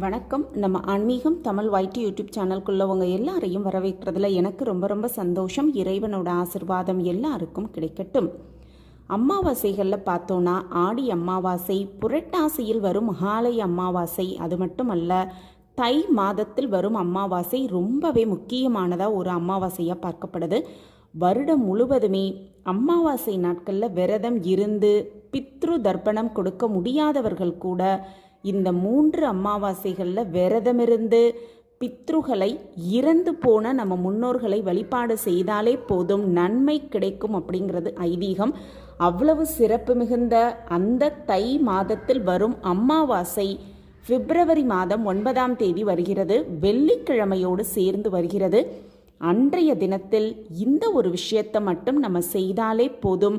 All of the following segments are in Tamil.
வணக்கம். நம்ம ஆன்மீகம் தமிழ் வைட்டி யூடியூப் சேனல்குள்ளவங்க எல்லாரையும் வரவேற்கிறதுல எனக்கு ரொம்ப ரொம்ப சந்தோஷம். இறைவனோட ஆசிர்வாதம் எல்லாருக்கும் கிடைக்கட்டும். அமாவாசைகளில் பார்த்தோன்னா ஆடி அமாவாசை புரட்டாசியில் வரும் மகாலய அமாவாசை அது மட்டுமல்ல தை மாதத்தில் வரும் அமாவாசை ரொம்பவே முக்கியமானதாக ஒரு அமாவாசையாக பார்க்கப்படுது. வருடம் முழுவதுமே அமாவாசை நாட்களில் விரதம் இருந்து பித்ரு தர்ப்பணம் கொடுக்க முடியாதவர்கள் கூட இந்த மூன்று அமாவாசைகளில் விரதமிருந்து பித்ருகளை இறந்து போன நம்ம முன்னோர்களை வழிபாடு செய்தாலே போதும் நன்மை கிடைக்கும் அப்படிங்கிறது ஐதீகம். அவ்வளவு சிறப்பு மிகுந்த அந்த தை மாதத்தில் வரும் அமாவாசை பிப்ரவரி மாதம் ஒன்பதாம் தேதி வருகிறது. வெள்ளிக்கிழமையோடு சேர்ந்து வருகிறது. அன்றைய தினத்தில் இந்த ஒரு விஷயத்தை மட்டும் நம்ம செய்தாலே போதும்.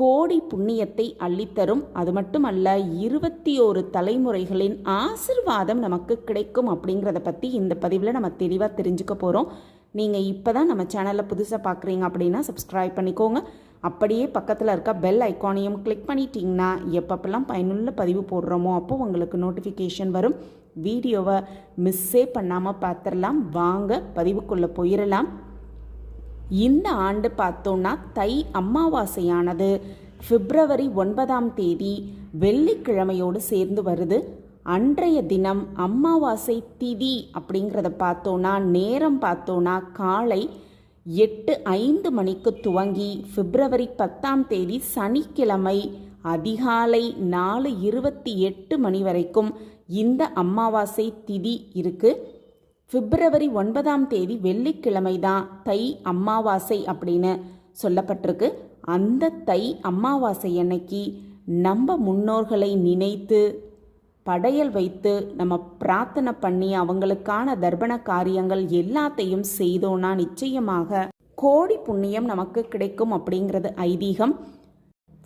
கோடி புண்ணியத்தை அள்ளித்தரும். அது மட்டுமல்ல இருபத்தி ஓரு தலைமுறைகளின் ஆசிர்வாதம் நமக்கு கிடைக்கும் அப்படிங்கிறத பற்றி இந்த பதிவில் நம்ம தெளிவாக தெரிஞ்சுக்க போகிறோம் நீங்கள் இப்போ தான் நம்ம சேனலில் புதுசாக பார்க்குறீங்க அப்படின்னா சப்ஸ்கிரைப் பண்ணிக்கோங்க. அப்படியே பக்கத்தில் இருக்க பெல் ஐக்கானையும் கிளிக் பண்ணிட்டீங்கன்னா எப்பப்பெல்லாம் பயனுள்ள பதிவு போடுறோமோ அப்போ உங்களுக்கு நோட்டிஃபிகேஷன் வரும். வீடியோவை மிஸ்ஸே பண்ணாமல் பார்த்துடலாம். வாங்க பதிவுக்குள்ளே போயிடலாம். இந்த ஆண்டு பார்த்தோன்னா தை அமாவாசையானது. பிப்ரவரி ஒன்பதாம் தேதி வெள்ளிக்கிழமையோடு சேர்ந்து வருது. அன்றைய தினம் அமாவாசை திதி அப்படிங்கிறத பார்த்தோன்னா நேரம் பார்த்தோன்னா காலை எட்டு ஐந்து மணிக்கு துவங்கி பிப்ரவரி பத்தாம் தேதி சனிக்கிழமை அதிகாலை நாலு இருபத்தி எட்டு மணி வரைக்கும் இந்த அமாவாசை திதி இருக்குது பிப்ரவரி ஒன்பதாம் தேதி வெள்ளிக்கிழமை தான் தை அமாவாசை அப்படின்னு சொல்லப்பட்டிருக்கு. அந்த தை அமாவாசை அன்னைக்கு நம்ம முன்னோர்களை நினைத்து படையல் வைத்து நம்ம பிரார்த்தனை பண்ணி அவங்களுக்கான தர்ப்பண காரியங்கள் எல்லாத்தையும் செய்தோன்னா நிச்சயமாக கோடி புண்ணியம் நமக்கு கிடைக்கும் அப்படிங்கிறது ஐதீகம்.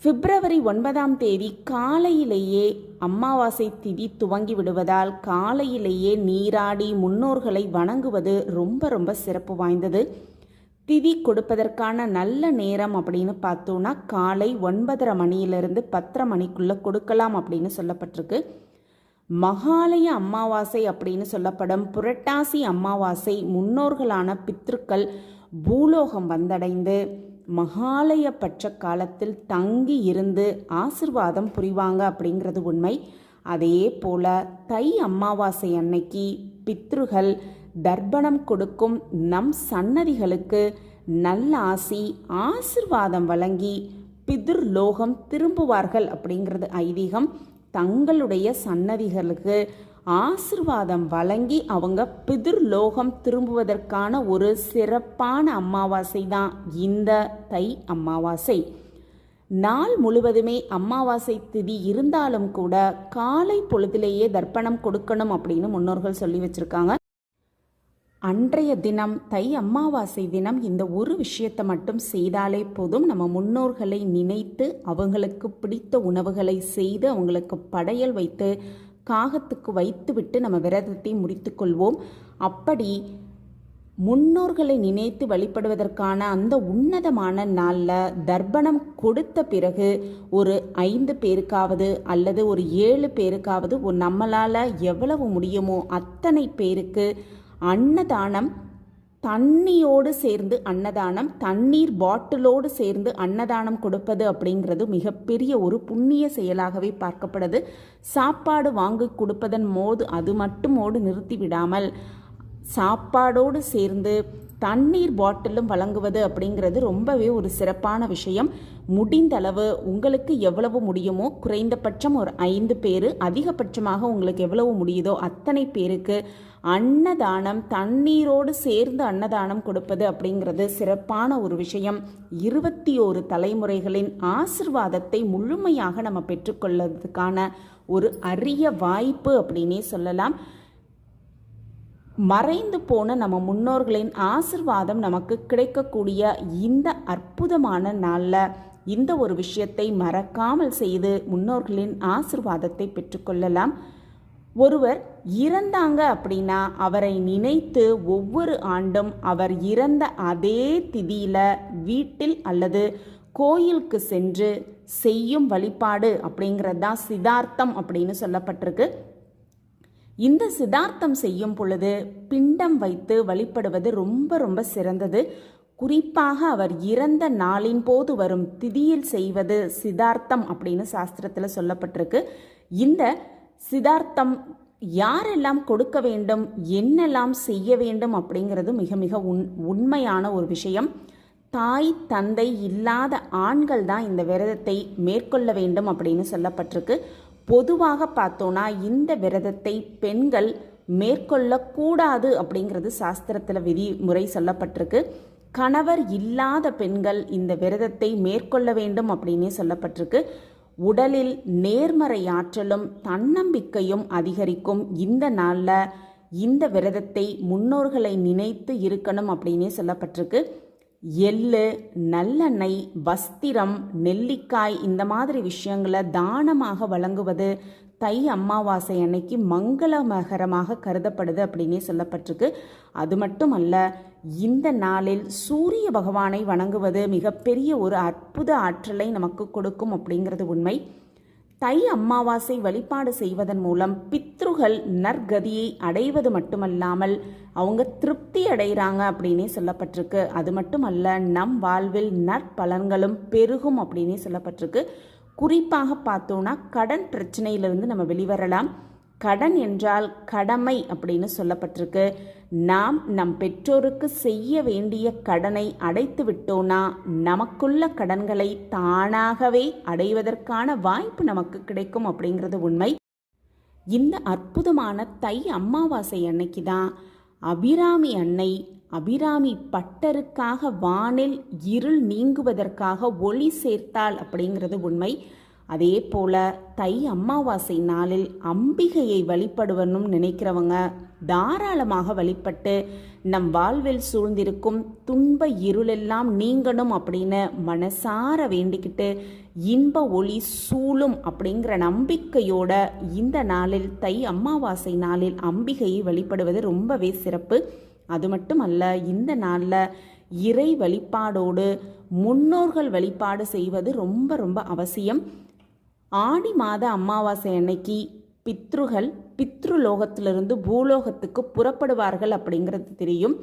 பிப்ரவரி ஒன்பதாம் தேதி காலையிலேயே அமாவாசை திதி துவங்கி விடுவதால் காலையிலேயே நீராடி முன்னோர்களை வணங்குவது ரொம்ப ரொம்ப சிறப்பு வாய்ந்தது. திதி கொடுப்பதற்கான நல்ல நேரம் அப்படின்னு பார்த்தோன்னா காலை ஒன்பதரை மணியிலிருந்து பத்தரை மணிக்குள்ளே கொடுக்கலாம் அப்படின்னு சொல்லப்பட்டிருக்கு. மகாலய அமாவாசை அப்படின்னு சொல்லப்படும் புரட்டாசி அமாவாசை முன்னோர்களான பித்ருக்கள் பூலோகம் வந்தடைந்து மகாலய பட்ச காலத்தில் தங்கி இருந்து ஆசிர்வாதம் புரிவாங்க அப்படிங்கிறது உண்மை. அதே போல தை அமாவாசை அன்னைக்கு பித்ருகள் தர்ப்பணம் கொடுக்கும் நம் சன்னதிகளுக்கு நல்ல ஆசி ஆசிர்வாதம் வழங்கி பிதிர் லோகம் திரும்புவார்கள் அப்படிங்கிறது ஐதீகம். தங்களுடைய சன்னதிகளுக்கு ஆசிர்வாதம் வழங்கி அவங்க பிதிர் லோகம் திரும்புவதற்கான ஒரு சிறப்பான அமாவாசை தான் இந்த தை அமாவாசை நாள் முழுவதுமே அமாவாசை திதி இருந்தாலும் கூட காலை பொழுதிலேயே தர்ப்பணம் கொடுக்கணும் அப்படின்னு முன்னோர்கள் சொல்லி வச்சிருக்காங்க. அன்றைய தினம் தை அமாவாசை தினம் இந்த ஒரு விஷயத்தை மட்டும் செய்தாலே போதும். நம்ம முன்னோர்களை நினைத்து அவங்களுக்கு பிடித்த உணவுகளை செய்து அவங்களுக்கு படையல் வைத்து காகத்துக்கு வைத்துவிட்டு நம்ம விரதத்தை முடித்துக்கொள்வோம். அப்படி முன்னோர்களை நினைத்து வழிபடுவதற்கான அந்த உன்னதமான நாளில் தர்ப்பணம் கொடுத்த பிறகு ஒரு ஐந்து பேருக்காவது அல்லது ஒரு ஏழு பேருக்காவது நம்மளால் எவ்வளவு முடியுமோ அத்தனை பேருக்கு அன்னதானம் தண்ணியோடு சேர்ந்து அன்னதானம் தண்ணீர் பாட்டிலோடு சேர்ந்து அன்னதானம் கொடுப்பது அப்படிங்கிறது மிகப்பெரிய ஒரு புண்ணிய செயலாகவே பார்க்கப்படுது. சாப்பாடு வாங்கி கொடுப்பதன் போது அது மட்டுமோடு நிறுத்தி விடாமல் சாப்பாடோடு சேர்ந்து தண்ணீர் பாட்டிலும் வழங்குவது அப்படிங்கிறது ரொம்பவே ஒரு சிறப்பான விஷயம். முடிந்தளவு உங்களுக்கு எவ்வளவு முடியுமோ குறைந்தபட்சம் ஒரு ஐந்து பேர் அதிகபட்சமாக உங்களுக்கு எவ்வளவு முடியுதோ அத்தனை பேருக்கு அன்னதானம் தண்ணீரோடு சேர்ந்து அன்னதானம் கொடுப்பது அப்படிங்கிறது சிறப்பான ஒரு விஷயம். இருபத்தி ஓரு தலைமுறைகளின் ஆசிர்வாதத்தை முழுமையாக நம்ம பெற்றுக்கொள்வதற்கான ஒரு அரிய வாய்ப்பு அப்படின்னே சொல்லலாம். மறைந்து போன நம்ம முன்னோர்களின் ஆசிர்வாதம் நமக்கு கிடைக்கக்கூடிய இந்த அற்புதமான நாளில் இந்த ஒரு விஷயத்தை மறக்காமல் செய்து முன்னோர்களின் ஆசிர்வாதத்தை பெற்றுக்கொள்ளலாம் ஒருவர் இறந்தாங்க அப்படின்னா அவரை நினைத்து ஒவ்வொரு ஆண்டும் அவர் இறந்த அதே திதியில் வீட்டில் அல்லது கோயிலுக்கு சென்று செய்யும் வழிபாடு அப்படிங்கிறது தான் சிதார்த்தம் அப்படின்னு சொல்லப்பட்டிருக்கு. இந்த சிதார்த்தம் செய்யும் பொழுது பிண்டம் வைத்து வழிபடுவது ரொம்ப ரொம்ப சிறந்தது. குறிப்பாக அவர் இறந்த நாளின் போது வரும் திதியில் செய்வது சிதார்த்தம் அப்படின்னு சாஸ்திரத்தில் சொல்லப்பட்டிருக்கு. இந்த சிதார்த்தம் யாரெல்லாம் கொடுக்க வேண்டும் என்னெல்லாம் செய்ய வேண்டும் அப்படிங்கிறது மிக மிக உண் உண்மையான ஒரு விஷயம். தாய் தந்தை இல்லாத ஆண்கள் தான் இந்த விரதத்தை மேற்கொள்ள வேண்டும் அப்படின்னு சொல்லப்பட்டிருக்கு. பொதுவாக பார்த்தோன்னா இந்த விரதத்தை பெண்கள் மேற்கொள்ளக்கூடாது அப்படிங்கிறது சாஸ்திரத்தில் விதிமுறை சொல்லப்பட்டிருக்கு. கணவர் இல்லாத பெண்கள் இந்த விரதத்தை மேற்கொள்ள வேண்டும் அப்படின்னே சொல்லப்பட்டிருக்கு. உடலில் நேர்மறை ஆற்றலும் தன்னம்பிக்கையும் அதிகரிக்கும் இந்த நாளில் இந்த விரதத்தை முன்னோர்களை நினைத்து இருக்கணும் அப்படின்னே சொல்லப்பட்டிருக்கு. எள்ளு நல்லெண்ணெய் வஸ்திரம் நெல்லிக்காய் இந்த மாதிரி விஷயங்களை தானமாக வழங்குவது தை அமாவாசை அன்னைக்கு மங்களமகரமாக கருதப்படுது அப்படின்னே சொல்லப்பட்டிருக்கு. அது மட்டும் அல்ல இந்த நாளில் சூரிய பகவானை வணங்குவது மிகப்பெரிய ஒரு அற்புத ஆற்றலை நமக்கு கொடுக்கும் அப்படிங்கிறது உண்மை. தை அமாவாசை வழிபாடு செய்வதன் மூலம் பித்ருகள் நற்கதியை அடைவது மட்டுமல்லாமல் அவங்க திருப்தி அடைகிறாங்க அப்படின்னே சொல்லப்பட்டிருக்கு. அது மட்டுமல்ல நம் வாழ்வில் நற்பலன்களும் பெருகும் அப்படின்னே சொல்லப்பட்டிருக்கு. குறிப்பாக பார்த்தோன்னா கடன் பிரச்சனையிலிருந்து நம்ம வெளிவரலாம். கடன் என்றால் கடமை அப்படின்னு சொல்லப்பட்டிருக்கு. நாம் நம் பெற்றோருக்கு செய்ய வேண்டிய கடனை அடைத்து விட்டோனா நமக்குள்ள கடன்களை தானாகவே அடைவதற்கான வாய்ப்பு நமக்கு கிடைக்கும் அப்படிங்கிறது உண்மை. இந்த அற்புதமான தை அமாவாசை அன்னைக்கு தான் அபிராமி அன்னை அபிராமி பட்டருக்காக வானில் இருள் நீங்குவதற்காக ஒளி சேர்த்தாள் அப்படிங்கிறது உண்மை. அதே போல தை அமாவாசை நாளில் அம்பிகையை வழிபடுவனும் நினைக்கிறவங்க தாராளமாக வழிபட்டு நம் வாழ்வில் சூழ்ந்திருக்கும் துன்ப இருளெல்லாம் நீங்கணும் அப்படின்னு மனசார வேண்டிக்கிட்டு இன்ப ஒளி சூழும் அப்படிங்கிற நம்பிக்கையோட இந்த நாளில் தை அமாவாசை நாளில் அம்பிகையை வழிபடுவது ரொம்பவே சிறப்பு. அது மட்டும் அல்ல இந்த நாளில் இறை வழிபாடோடு முன்னோர்கள் வழிபாடு செய்வது ரொம்ப ரொம்ப அவசியம். ஆடி மாத அமாவாசை அன்னைக்கு பித்ருகள் பித்ருலோகத்திலிருந்து பூலோகத்துக்கு புறப்படுவார்கள் அப்படிங்கிறது தெரியும்.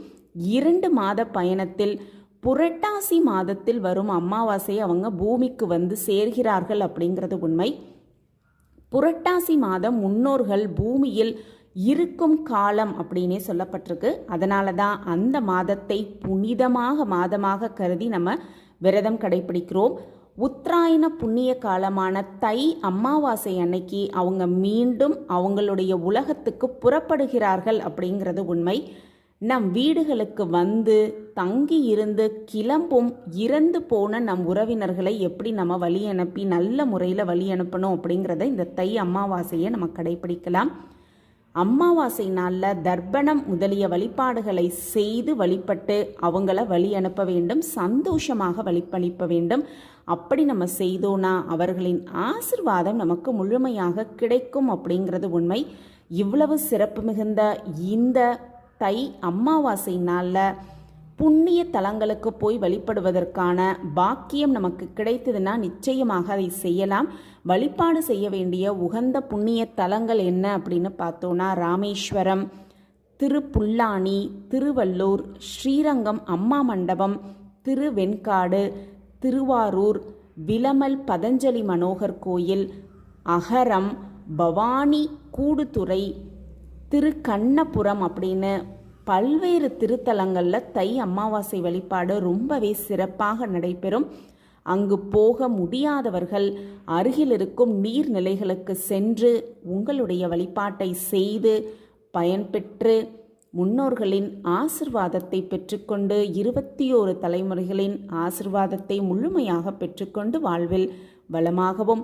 இரண்டு மாத பயணத்தில் புரட்டாசி மாதத்தில் வரும் அமாவாசை அவங்க பூமிக்கு வந்து சேர்கிறார்கள் அப்படிங்கிறது உண்மை. புரட்டாசி மாதம் முன்னோர்கள் பூமியில் இருக்கும் காலம் அப்படின்னே சொல்லப்பட்டிருக்கு. அதனால தான் அந்த மாதத்தை புனிதமாக மாதமாக கருதி நம்ம விரதம் கடைபிடிக்கிறோம். உத்தராயண புண்ணிய காலமான தை அமாவாசை அன்னைக்கு அவங்க மீண்டும் அவங்களுடைய உலகத்துக்கு புறப்படுகிறார்கள் அப்படிங்கிறது உண்மை. நம் வீடுகளுக்கு வந்து தங்கி இருந்து கிளம்பும் இறந்து போன நம் உறவினர்களை எப்படி நம்ம வழி அனுப்பி நல்ல முறையில் வழி அனுப்பணும் அப்படிங்கிறத இந்த தை அமாவாசையை நம்ம கடைபிடிக்கலாம். அமாவாசை நாளில் தர்ப்பணம் முதலிய வழிபாடுகளை செய்து வழிபட்டு அவங்கள வழி அனுப்ப வேண்டும் சந்தோஷமாக வழிப்பளிப்ப வேண்டும். அப்படி நம்ம செய்தோன்னா அவர்களின் ஆசிர்வாதம் நமக்கு முழுமையாக கிடைக்கும் அப்படிங்கிறது உண்மை. இவ்வளவு சிறப்பு மிகுந்த இந்த தை அமாவாசை நாளில் புண்ணிய தலங்களுக்கு போய் வழிபடுவதற்கான பாக்கியம் நமக்கு கிடைத்ததுன்னா நிச்சயமாக அதை செய்யலாம். வழிபாடு செய்ய வேண்டிய உகந்த புண்ணிய தலங்கள் என்ன அப்படின்னு பார்த்தோன்னா ராமேஸ்வரம் திருப்புல்லானி திருவள்ளூர் ஸ்ரீரங்கம் அம்மா மண்டபம் திருவெண்காடு திருவாரூர் விலமல் பதஞ்சலி மனோகர் கோயில் அகரம் பவானி கூடுதுறை திருக்கண்ணபுரம் அப்படின்னு பல்வேறு திருத்தலங்களில் தை அமாவாசை வழிபாடு ரொம்பவே சிறப்பாக நடைபெறும். அங்கு போக முடியாதவர்கள் அருகில் இருக்கும் நீர்நிலைகளுக்கு சென்று உங்களுடைய வழிபாட்டை செய்து பயன்பெற்று முன்னோர்களின் ஆசிர்வாதத்தை பெற்றுக்கொண்டு இருபத்தி ஓரு தலைமுறைகளின் ஆசிர்வாதத்தை முழுமையாக பெற்றுக்கொண்டு வாழ்வில் வளமாகவும்